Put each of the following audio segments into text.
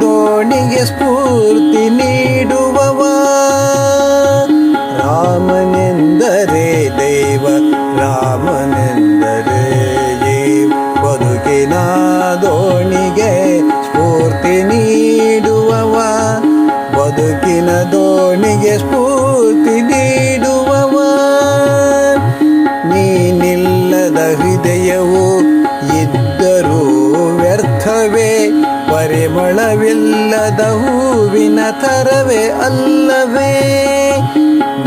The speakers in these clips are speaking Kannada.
ದೋಣಿಗೆ ಸ್ಫೂರ್ತಿ ನೀಡುವ ಪರಿಮಳವಿಲ್ಲದ ಹೂವಿನ ಥರವೇ ಅಲ್ಲವೇ?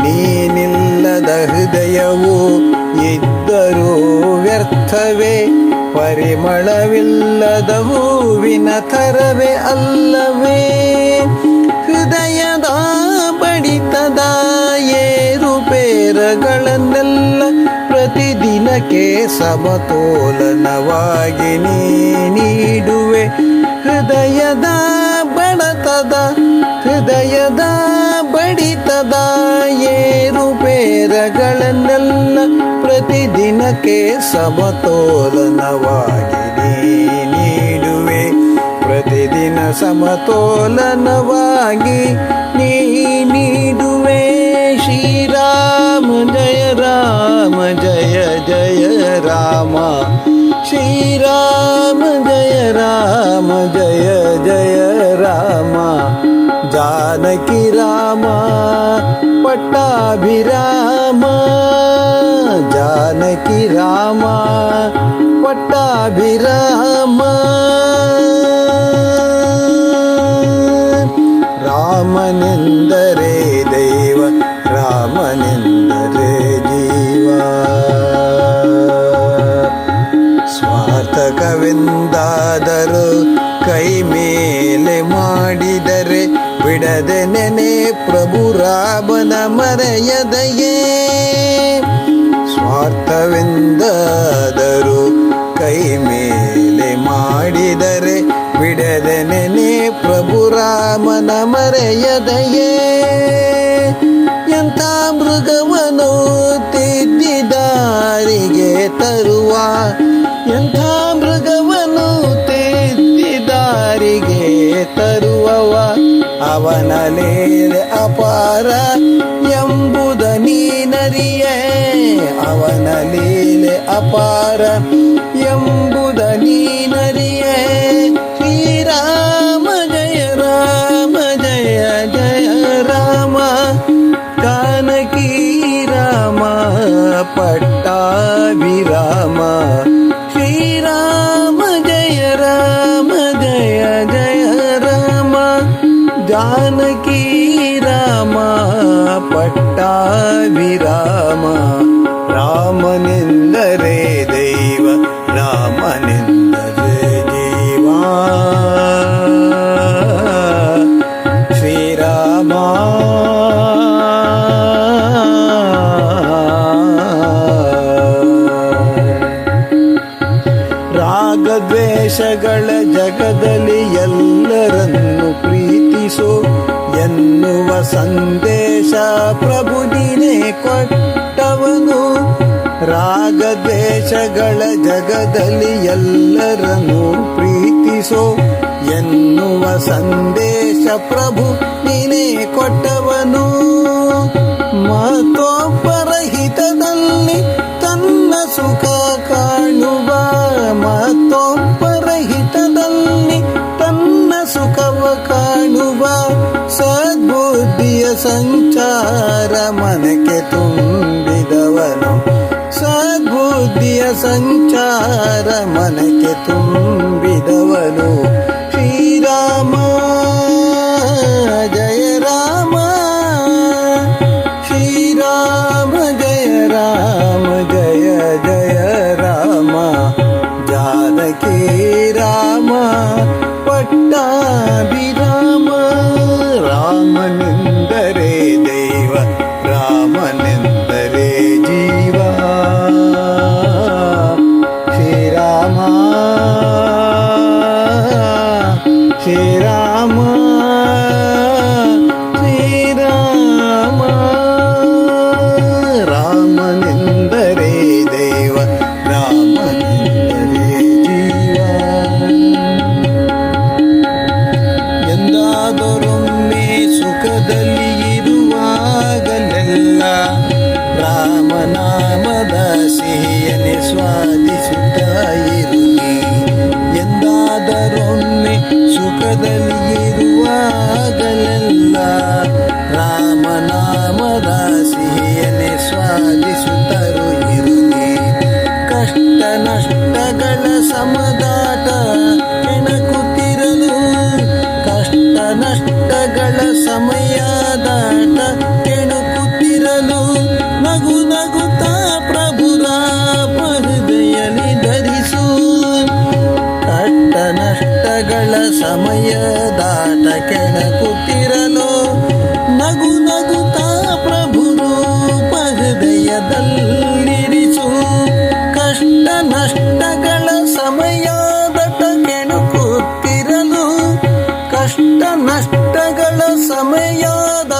ನೀನಿಲ್ಲದ ಹೃದಯವು ಇದ್ದರೂ ವ್ಯರ್ಥವೇ? ಪರಿಮಳವಿಲ್ಲದ ಹೂವಿನ ಥರವೇ ಅಲ್ಲವೇ? ಹೃದಯದ ಬಡಿತದ ಏರುಪೇರಗಳನ್ನೆಲ್ಲ ಪ್ರತಿದಿನಕ್ಕೆ ಸಮತೋಲನವಾಗಿ ನೀಡುವೆ. ಹೃದಯದ ಬಡತದ ಹೃದಯದ ಬಡಿತದ ಏರುಪೇರಗಳನ್ನೆಲ್ಲ ಪ್ರತಿದಿನಕ್ಕೆ ಸಮತೋಲನವಾಗಿ ನೀಡುವೆ. ಪ್ರತಿದಿನ ಸಮತೋಲನವಾಗಿ ನೀ ಪಟ್ಟಾಭಿರಾಮ ಜಾನಕಿ ರಾಮ ಪಟ್ಟಾಭಿರಾಮ ರಾಮನೆಂದರೆ ದೈವ ರಾಮನೆಂದರೆ ಜೀವ ಸ್ವಾರ್ಥಕವೆಂದಾದರೂ ಕೈ ಮೇಲೆ ಮಾಡಿದರೆ ಬಿಡದೆ ನೆನೆ ಪ್ರಭು ರಾಮನ ಮರೆಯದೆಯೇ ಸ್ವಾರ್ಥವೆಂದಾದರೂ ಕೈ ಮೇಲೆ ಮಾಡಿದರೆ ಬಿಡದೆ ನೆನೆ ಪ್ರಭು ರಾಮನ ಮರೆಯದೆಯೇ. ಅಪಾರ ಎಂಬುದ ನೀನರಿಯೇ ಅವನ ಲೀಲೆ ಅಪಾರ ಎಂಬುದ ನೀನರಿಯೇ ಶ್ರೀರಾಮ ಜಯ ರಾಮ ಜಯ ಜಯ ರಾಮ ಕಾನಕಿ ರಾಮ ಪಟ್ಟಾಭಿರಾಮ ಶ್ರೀರಾಮ ಜಯ ಪಟ್ಟಾಭಿರಾಮ ರಾಮನೆಂದರೆ ದೈವ ರಾಮನೆಂದರೆ ಜೀವ. ಶ್ರೀರಾಮ. ರಾಗದ್ವೇಷಗಳ ಜಗದಲ್ಲಿ ಎಲ್ಲರನ್ನು ಪ್ರೀತಿಸು ಎನ್ನುವ ಸಂದೇಶ ಪ್ರಭು ನೀನೇ ಕೊಟ್ಟವನು. ರಾಗದೇಶಗಳ ಜಗದಲ್ಲಿ ಎಲ್ಲರನ್ನು ಪ್ರೀತಿಸೋ ಎನ್ನುವ ಸಂದೇಶ ಪ್ರಭು ನೀನೇ ಕೊಟ್ಟವನು. ಮತೋಪರಹಿತದಲ್ಲಿ ಹಿತದಲ್ಲಿ ತನ್ನ ಸುಖ ಸಂಚಾರ ಮನಕ್ಕೆ ತುಂಬಿದವನು ಶ್ರೀರಾಮ ಜಯ ರಾಮ ಶ್ರೀರಾಮ ಜಯ ರಾಮ ಜಯ ಜಯ ರಾಮ ಜಾನಕಿ ರಾಮ ಪಟ್ಟಾಭಿರಾಮ ಸ್ವಾದಿಸುತ್ತಾ ಇರಲಿ ಎಂದಾದರೊಮ್ಮೆ ಸುಖದಲ್ಲಿ ಇರುವಾಗಲೆಲ್ಲ ರಾಮನಾಮದ ಸಿಹಿಯನೆ ಸ್ವಾದಿಸುತ್ತರು ಇರಲಿ ಕಷ್ಟ ನಷ್ಟಗಳ ಸಮದಾಟ ಹೆಣಕುತ್ತಿರಲು ಕಷ್ಟ ನಷ್ಟಗಳ ಸಮಯದ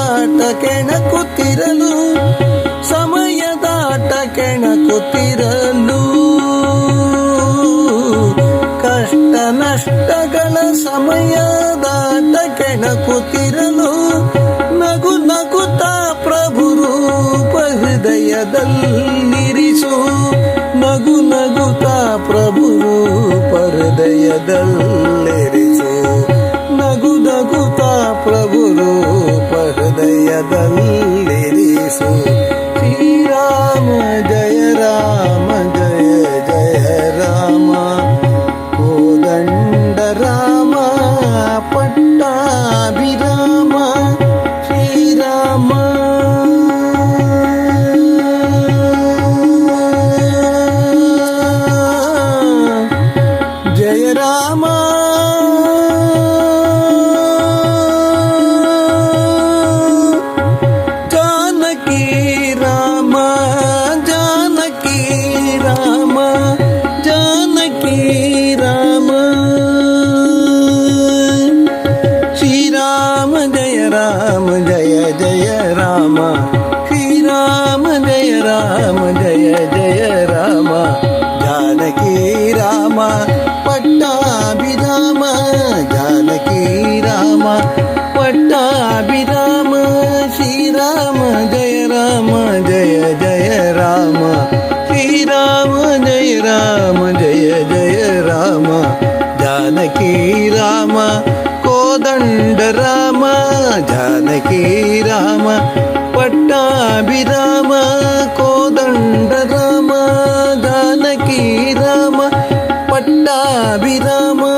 ಸಮಯದಾಟ ಕೆಣಕುತ್ತಿರಲು ಸಮಯದಾಟ ಕೆಣಕುತ್ತಿರಲು. ಕಷ್ಟ ನಷ್ಟಗಳ ಸಮಯದಾಟ ಕೆಣಕುತ್ತಿರಲು, ನಗು ನಗುತ್ತಾ ಪ್ರಭು ರೂಪ ಹೃದಯದಲ್ಲಿರಿಸು ನಗು ನಗುತ್ತಾ ಪ್ರಭು ರೂಪ ಹೃದಯದಲ್ಲಿರಿಸು రామ జయ జయ రామ జానకి రామ పట్టాభిరామ జానకి రామ పట్టాభిరామ శ్రీరామ జయ రామ జయ జయ రామ శ్రీరామ జయ రామ జయ జయ రామ జానకి రామ కోదండ రామ జానకి రామ పట్టాభిరామ பட்டாபிராமா